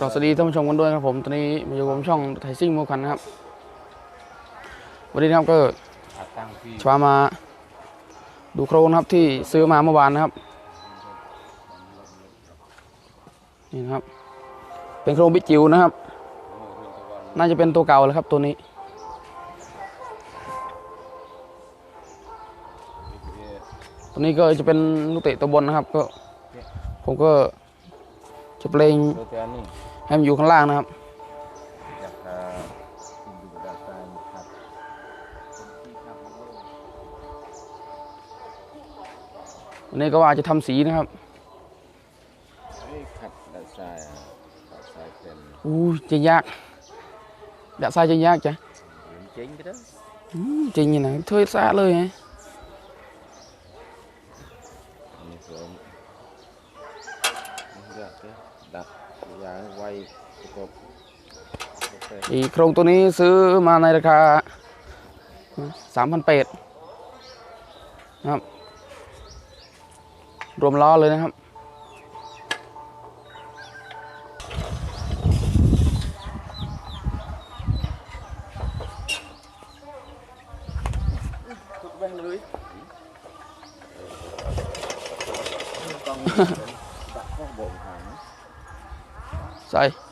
ก็สวัสดีท่านผู้ชมกันด้วยครับผมตอนนี้มาอยู่กับผมช่องไทยซิ่งโมคันนะครับ วันนี้นะครับก็ขาตั้งพี่ชวามาดูโครงนะครับที่ซื้อมาเมื่อวานนะครับนี่นะครับ เป็นโครงบิจิวนะครับ น่าจะเป็นตัวเก่าเลยครับตัวนี้ตัวนี้ก็จะเป็นลูกเตะตัวบนนะครับ ก็ผมก็ จะเพลงตัวเตี้ยนี่ให้มันอยู่ข้างล่างนะครับอยากจะกินอยู่ด้านใต้ครับวันนี้ก็ว่าจะทำสีนะครับเฮ้ยขัดด้านซ้ายอะขัดซ้ายเป็นอู้จะยากดะทรายจะยากจ้ะเหมือนเจ๊งก็ได้อืมจริงอย่างนั้นเทยซะเลยไง อันนี้สวมนี่เรียกเด้อดักยางไวประกบโอเคอีโครงตัวนี้ซื้อมาในราคาสามพันเปดนะครับ รวมล้อเลยนะครับทุกแบงเลยต้องดักข้องบ่งหางใส่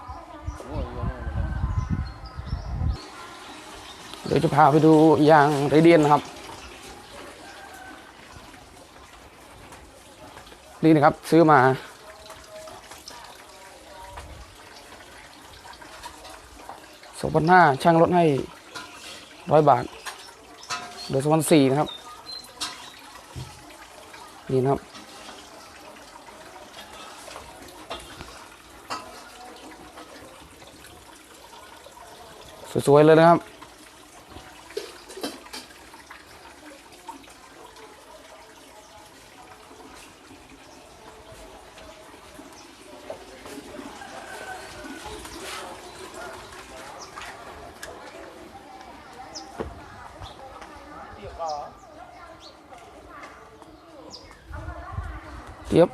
ดี๋ยวจะพาไปดูยางไรเดียนนะครับ นี่นะครับซื้อมา สองพันห้าช่างลดให้ร้อยบาทเหลือนสองพันสี่นะครับ นี่นะครับ สวยๆเลยนะครับ ยบ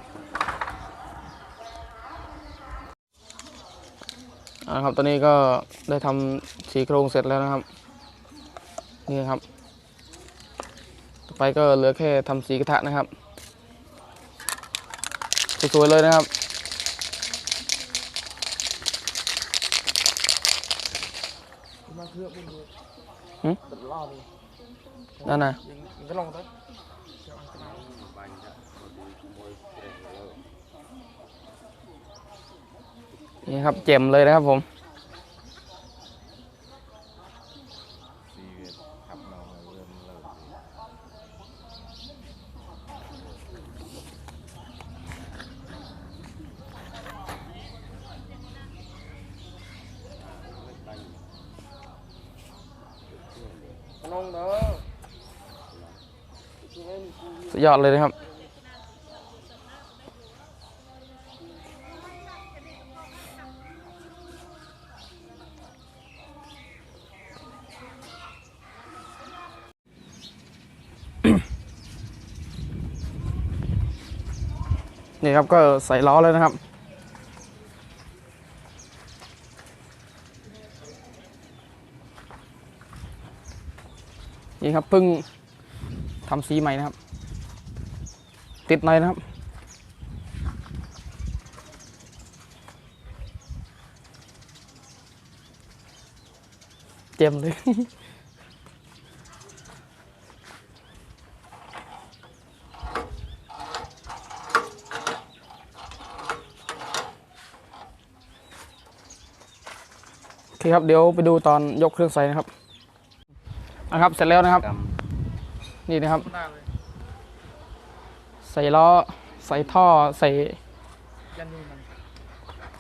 อ่าครับตอนนี้ก็ได้ทำสีโครงเสร็จแล้วนะครับ นี่ครับ ต่อไปก็เหลือแค่ทำสีกระทะนะครับ สวยๆเลยนะครับนั่นนะ นี่ครับเจ็มเลยนะครับผมสุดยอดเลยนะครับ ครับก็ใส่ล้อเลยนะครับ นี่ครับเพิ่งทำสีใหม่นะครับ ติดหน่อยนะครับเจ็มเลย ครับเดี๋ยวไปดูตอนยกเครื่องใส่นะครับนะครับ เสร็จแล้วนะครับ นี่นะครับ ใส่ล้อใส่ท่อใส่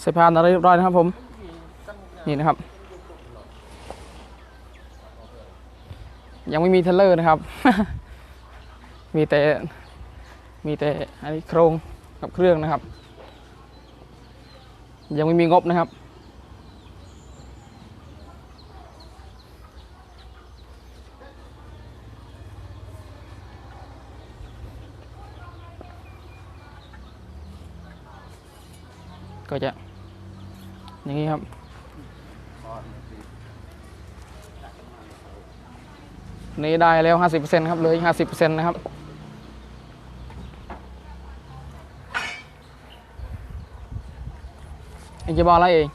ใส่พานอะไรเรียบร้อยนะครับ ผม นี่นะครับ ยังไม่มีเทเลอร์นะครับ มีแต่มีแต่อันนี้โครงกับเครื่องนะครับ ยังไม่มีงบนะครับ ก็จะ อย่างนี้ครับนี่ได้แล้ว 50%ครับเหลย50%นะครับอีกจะบอกอะไรอีก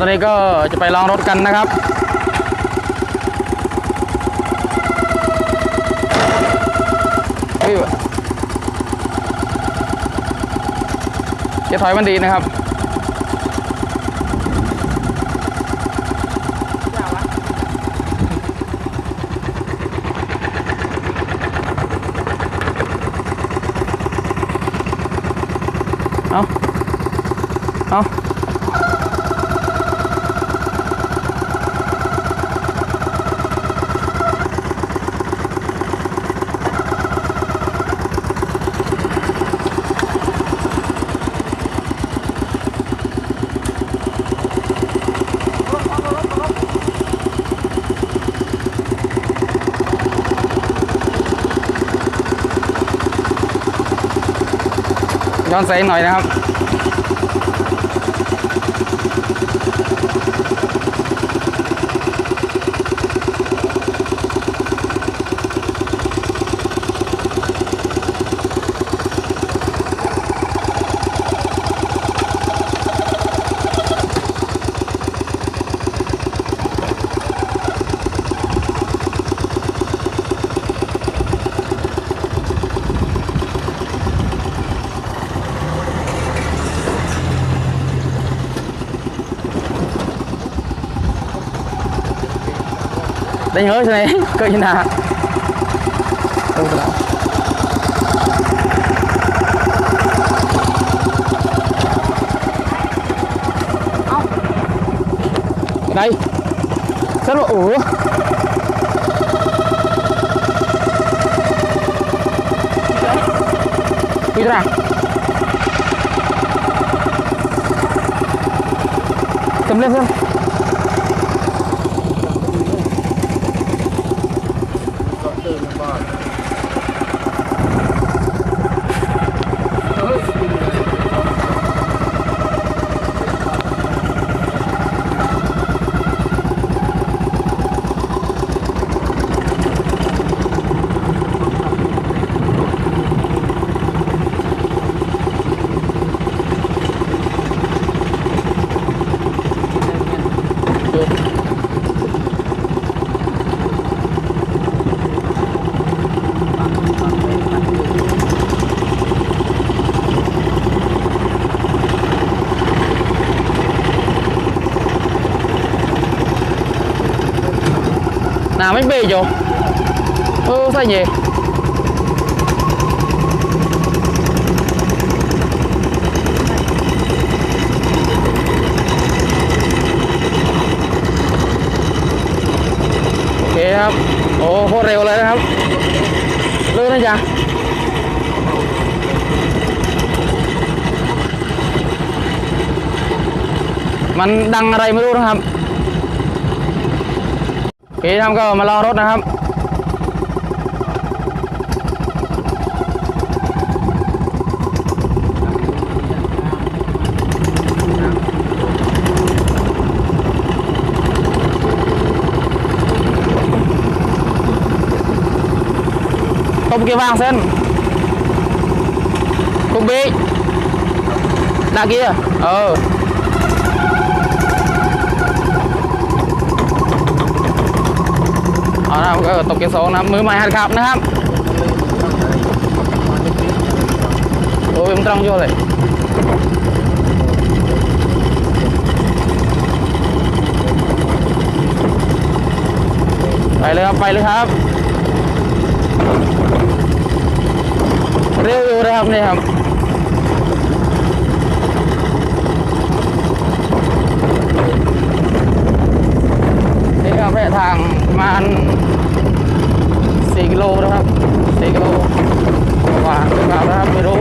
ตอนนี้ก็จะไปลองรถกันนะครับจะถอยมันดีนะครับ ย้อนแสงหน่อยนะครับ Đánh hớ này, cơ như nào. Đâu rồi Đây. Rất là ủ Đi ra. Cầm lên xem. Nào mấy bê vô ừ sao gì โอเคครับโอ้โคตรเร็วเลยนะครับเลื่อนนะจ๊ะมันดังอะไรไม่รู้นะครับ โอเคทำก็มารอรถนะครับตบกี่วางเส้นคุกบี ออเอานะครับก็ตกเกียร์สองนะครับมือใหม่หัดขับนะครับโอ้ยมันตรงโยเลยไปเลยครับไปเลยครับ เร็วอยู่นะครับนี่ครับนี่ครับระยะทางประมาณ 4กิโลนะครับ4กิโลกว่าหรือเปล่านะครับไม่รู้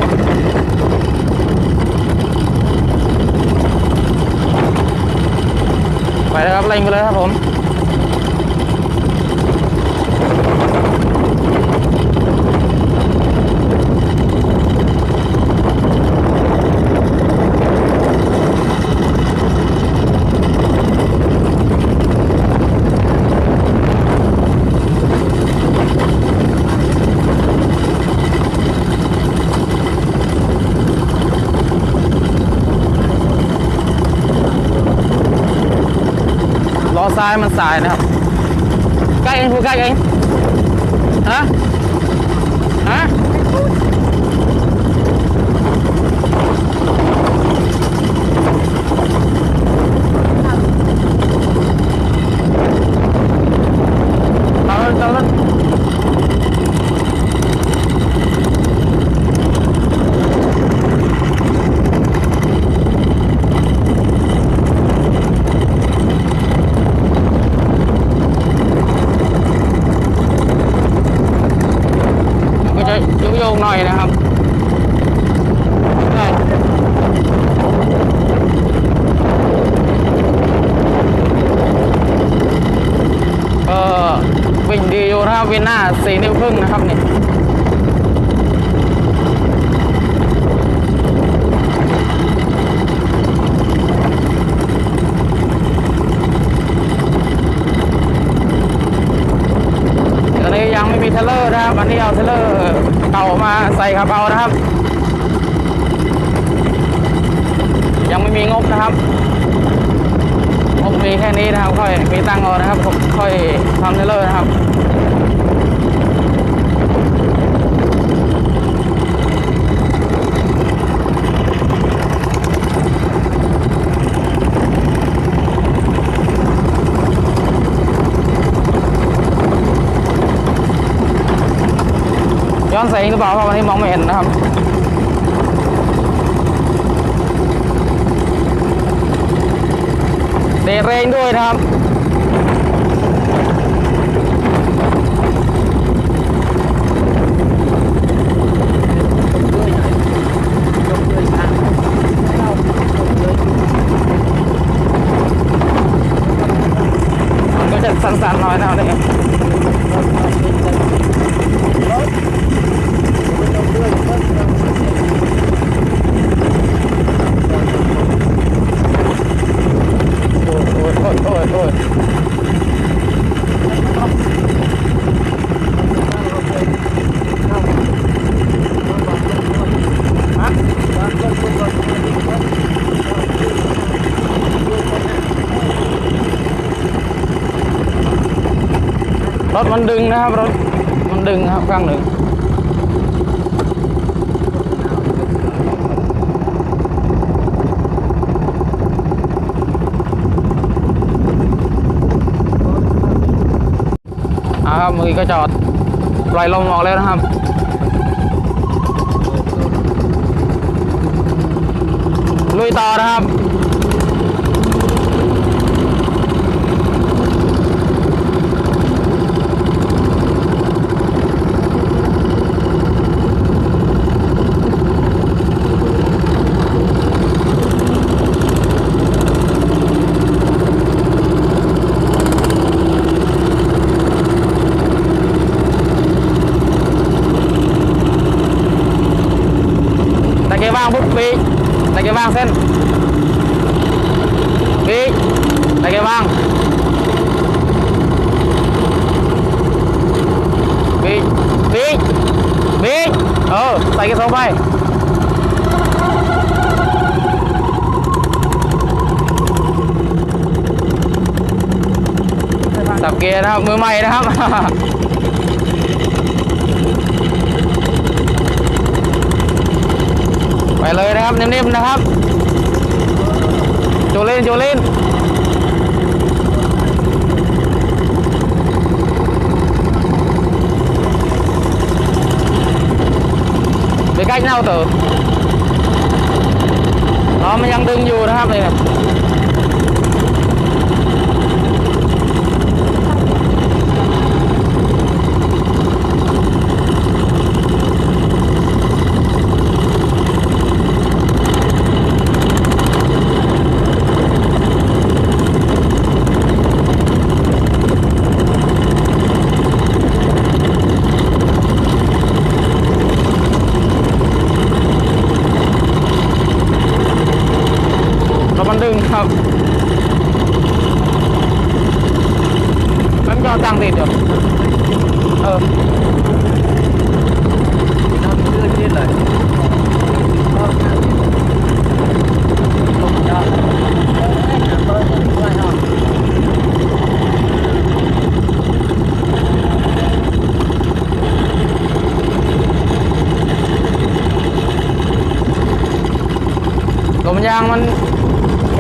ไปแล้วครับเร่งไปเลยครับผม ซ้ายมันสายนะครับ ใกล้เองพูดใกล้เองฮะ ฮะ เอาละเอาละก็จะยุโยงๆหน่อยนะครับได้ก็วิ่งดีอยู่นะครับวิน หน้าสี่นิ้วครึ่งนะครับนี่ตอนนี้ยังไม่มีเทเลอร์นะครับ อันนี้เอาเทเลอร์เก่ามาใส่ครับเอานะครับ ยังไม่มีงบนะครับงบมีแค่นี้นะครับ ค่อยมีตังค์เอานะครับผมค่อยทำเทเลอร์นะครับ ย้อนแสงหรือเปล่าเพราะวันนี้มองไม่เห็นนะครับ เดรเรงด้วยนะครับ มันก็จะสั่นๆหน่อยนะครับเนี่ยโอ้ยโอ้ยโอ้ยโอ้ยโอ้ยรถ มันดึงนะครับรถมันดึงครับข้างหนึ่งอาครับมือก็จอดปล่อยลมออกแล้วนะครับลุยต่อนะครับ แต่แกว่างปุ๊บปีกแต่แกว่างเส้นปีกแต่แกว่างปีกปีกปีกเออใส่กระสอบไปสับเกียร์นะครับมือใหม่นะครับไปเลยนะครับนิ่มๆนะครับ trồi lên trồi lên. Để cách nào tử nó mới đang đứng vô đó này.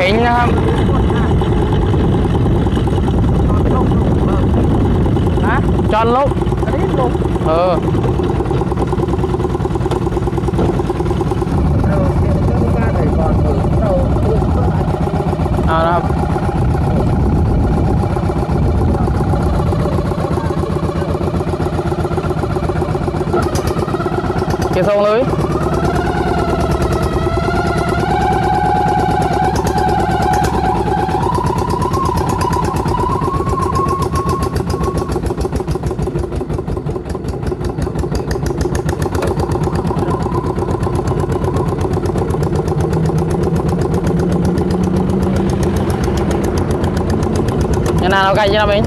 แข็งนะครับฮะจอดลบอันนี้ลงเออเราเก็บเรื่องการไหนก่อนเราปลูกต้นไม้เอาละครับเกียร์ทรงเลย nào cày cho mình.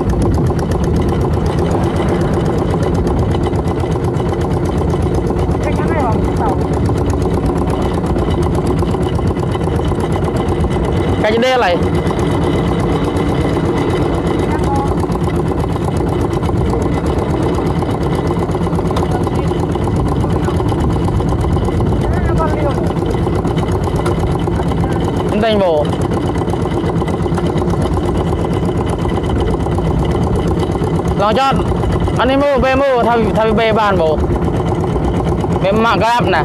Cày trên đê này Hãy subscribe cho kênh Ghiền Mì Gõ Để không bỏ lỡ những video hấp dẫn nó chót. Anh em mua, về mua, thay thay về bàn bộ về mạng gáp nè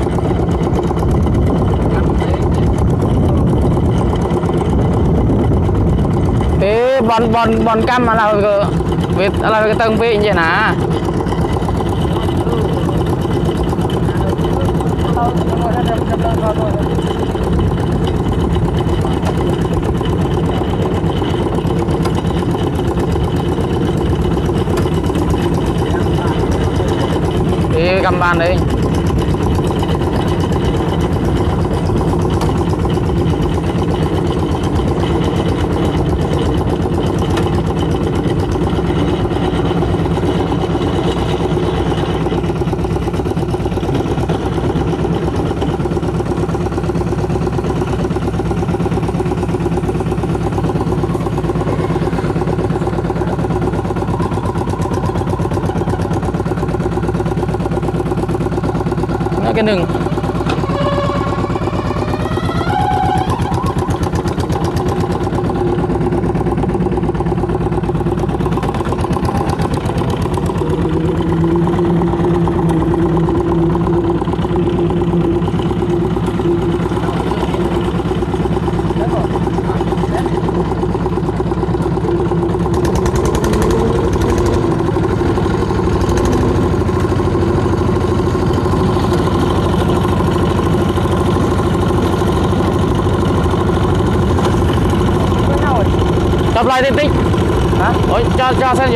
thế bọn bọn bọn cam mà là về là cái tầng vị vậy nè Hãy subscribe กำบานเลย กันหนึ่ง hơn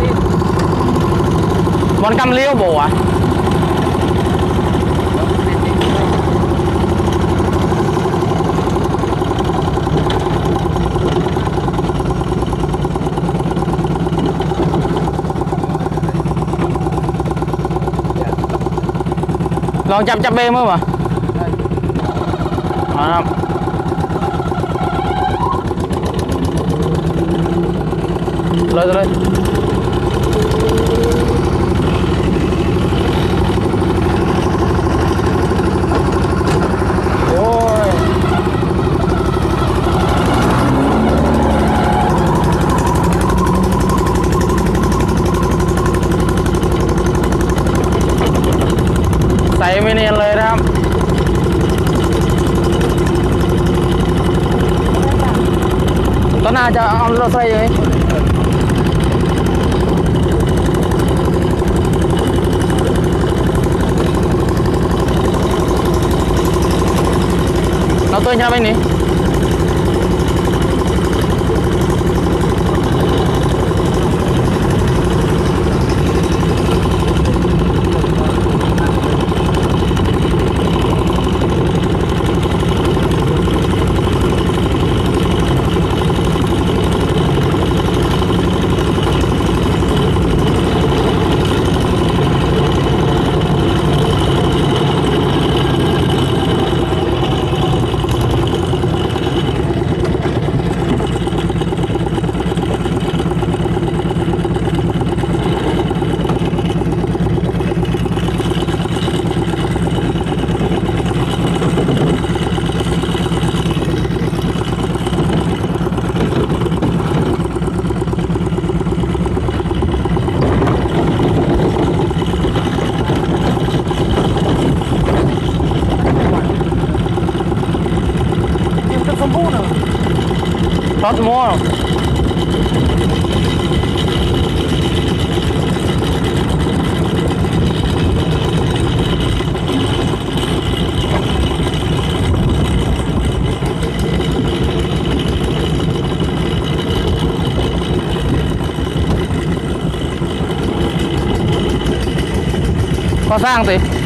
tiếp Bọn cầm liêu bổ à? lon trăm trăm bê mới mà. À, lên lên. เอาเราใส่ยังไงเราตัว nhà bên này Pas tomorrow có sang thì